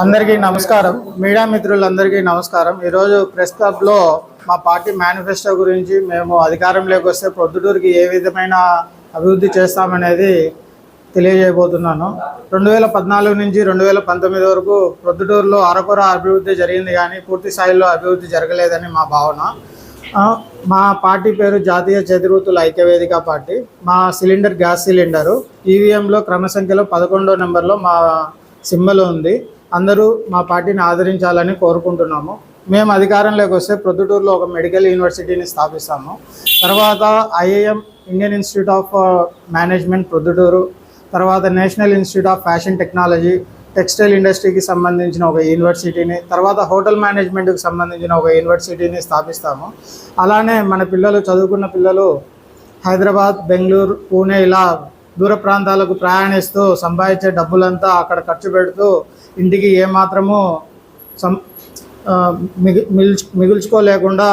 అందరికీ నమస్కారం. మీడియా మిత్రులందరికీ నమస్కారం. ఈరోజు ప్రెస్ క్లబ్లో మా పార్టీ మేనిఫెస్టో గురించి మేము అధికారంలోకి వస్తే ప్రొద్దుటూరుకి ఏ విధమైన అభివృద్ధి చేస్తామనేది తెలియజేయబోతున్నాను. రెండు వేల పద్నాలుగు నుంచి రెండు వేల పంతొమ్మిది వరకు ప్రొద్దుటూరులో అరకొర అభివృద్ధి జరిగింది కానీ పూర్తి స్థాయిలో అభివృద్ధి జరగలేదని మా భావన. మా పార్టీ పేరు జాతీయ చేతివృత్తుల ఐక్యవేదిక పార్టీ. మా సిలిండర్ గ్యాస్ సిలిండరు. ఈవీఎంలో క్రమసంఖ్యలో పదకొండో నెంబర్లో మా సిమ్మలో ఉంది. అందరూ మా పార్టీని ఆదరించాలని కోరుకుంటున్నాము. మేము అధికారంలోకి వస్తే ప్రొద్దుటూరులో ఒక మెడికల్ యూనివర్సిటీని స్థాపిస్తాము. తర్వాత IAM Indian institute of management Proddatur తర్వాత national institute of fashion technology textile ఇండస్ట్రీకి సంబంధించిన ఒక యూనివర్సిటీని తర్వాత హోటల్ మేనేజ్మెంట్కి సంబంధించిన ఒక యూనివర్సిటీని స్థాపిస్తాము. అలానే మన పిల్లలు చదువుకున్న పిల్లలు హైదరాబాద్ బెంగళూరు పూణే ఇలా దూర ప్రాంతాలకు ప్రయాణిస్తూ సంపాదించే డబ్బులంతా అక్కడ ఖర్చు పెడుతూ ఇంటికి ఏమాత్రము సం మిగుల్చుకోలేకుండా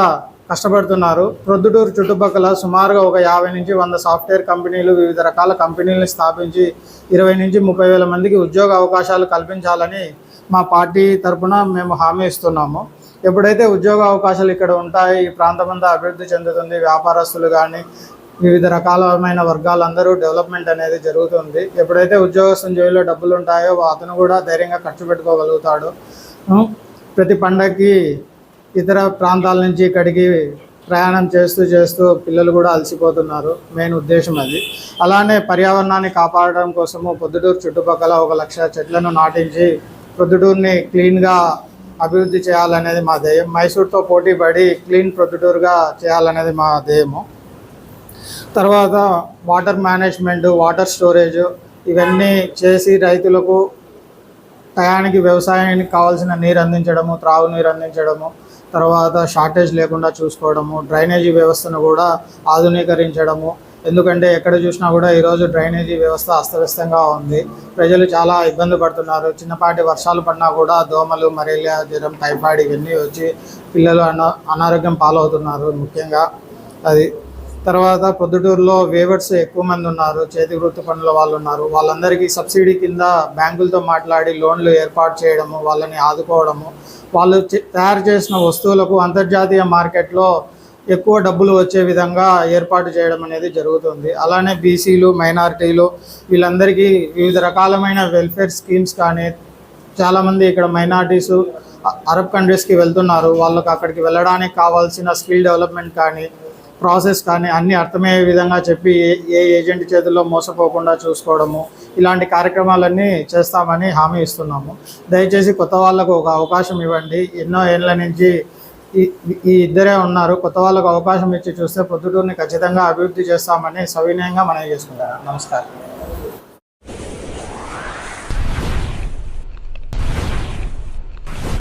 కష్టపడుతున్నారు. ప్రొద్దుటూరు చుట్టుపక్కల సుమారుగా ఒక యాభై నుంచి వంద సాఫ్ట్వేర్ కంపెనీలు వివిధ రకాల కంపెనీలను స్థాపించి ఇరవై నుంచి ముప్పై వేల మందికి ఉద్యోగ అవకాశాలు కల్పించాలని మా పార్టీ తరపున మేము హామీ ఇస్తున్నాము. ఎప్పుడైతే ఉద్యోగ అవకాశాలు ఇక్కడ ఉంటాయి ఈ ప్రాంతం అంతా అభివృద్ధి చెందుతుంది. వ్యాపారస్తులు కానీ వివిధ రకాలమైన వర్గాలందరూ డెవలప్మెంట్ అనేది జరుగుతుంది. ఎప్పుడైతే ఉద్యోగస్తుని జోబిలో డబ్బులు ఉంటాయో అతను కూడా ధైర్యంగా ఖర్చు పెట్టుకోగలుగుతాడు. ప్రతి పండగకి ఇతర ప్రాంతాల నుంచి ఇక్కడికి ప్రయాణం చేస్తూ చేస్తూ పిల్లలు కూడా అలసిపోతున్నారు. మెయిన్ ఉద్దేశం అది. అలానే పర్యావరణాన్ని కాపాడడం కోసము పొద్దుటూరు చుట్టుపక్కల ఒక లక్ష చెట్లను నాటించి పొద్దుటూరుని క్లీన్గా అభివృద్ధి చేయాలనేది మా ధ్యేయం. మైసూర్తో పోటీ పడి క్లీన్ ప్రొద్దుటూరుగా చేయాలనేది మా ధ్యేయము. తర్వాత వాటర్ మేనేజ్మెంట్ వాటర్ స్టోరేజ్ ఇవన్నీ చేసి రైతులకు టయానికి వ్యవసాయానికి కావాల్సిన నీరు అందించడము త్రాగునీరు అందించడము తర్వాత షార్టేజ్ లేకుండా చూసుకోవడము డ్రైనేజీ వ్యవస్థను కూడా ఆధునీకరించడము. ఎందుకంటే ఎక్కడ చూసినా కూడా ఈరోజు డ్రైనేజీ వ్యవస్థ అస్తవ్యస్తంగా ఉంది. ప్రజలు చాలా ఇబ్బంది పడుతున్నారు. చిన్నపాటి వర్షాలు పడినా కూడా దోమలు మలేరియా జ్వరం టైఫాయిడ్ ఇవన్నీ వచ్చి పిల్లలు అనారోగ్యం పాలవుతున్నారు ముఖ్యంగా. అది తర్వాత పొద్దుటూరులో వేవర్స్ ఎక్కువ మంది ఉన్నారు చేతి వృత్తి పనుల వాళ్ళు ఉన్నారు. వాళ్ళందరికీ సబ్సిడీ కింద బ్యాంకులతో మాట్లాడి లోన్లు ఏర్పాటు చేయడము వాళ్ళని ఆదుకోవడము వాళ్ళు తయారు చేసిన వస్తువులకు అంతర్జాతీయ మార్కెట్లో ఎక్కువ డబ్బులు వచ్చే విధంగా ఏర్పాటు చేయడం అనేది జరుగుతుంది. అలానే బీసీలు మైనారిటీలు వీళ్ళందరికీ వివిధ రకాలమైన వెల్ఫేర్ స్కీమ్స్ కానీ చాలామంది ఇక్కడ మైనారిటీస్ అరబ్ కంట్రీస్కి వెళ్తున్నారు. వాళ్ళకు అక్కడికి వెళ్ళడానికి కావాల్సిన స్కిల్ డెవలప్మెంట్ కానీ ప్రాసెస్ కానీ అన్నీ అర్థమయ్యే విధంగా చెప్పి ఏ ఏ ఏజెంట్ చేతుల్లో మోసపోకుండా చూసుకోవడము ఇలాంటి కార్యక్రమాలన్నీ చేస్తామని హామీ ఇస్తున్నాము. దయచేసి కొత్త వాళ్ళకు ఒక అవకాశం ఇవ్వండి. ఎన్నో ఏళ్ళ నుంచి ఈ ఈ ఇద్దరే ఉన్నారు. కొత్త వాళ్ళకు అవకాశం ఇచ్చి చూస్తే పొద్దుటూరుని ఖచ్చితంగా అభివృద్ధి చేస్తామని సవినయంగా మనం చేసుకుంటాను నమస్కారం.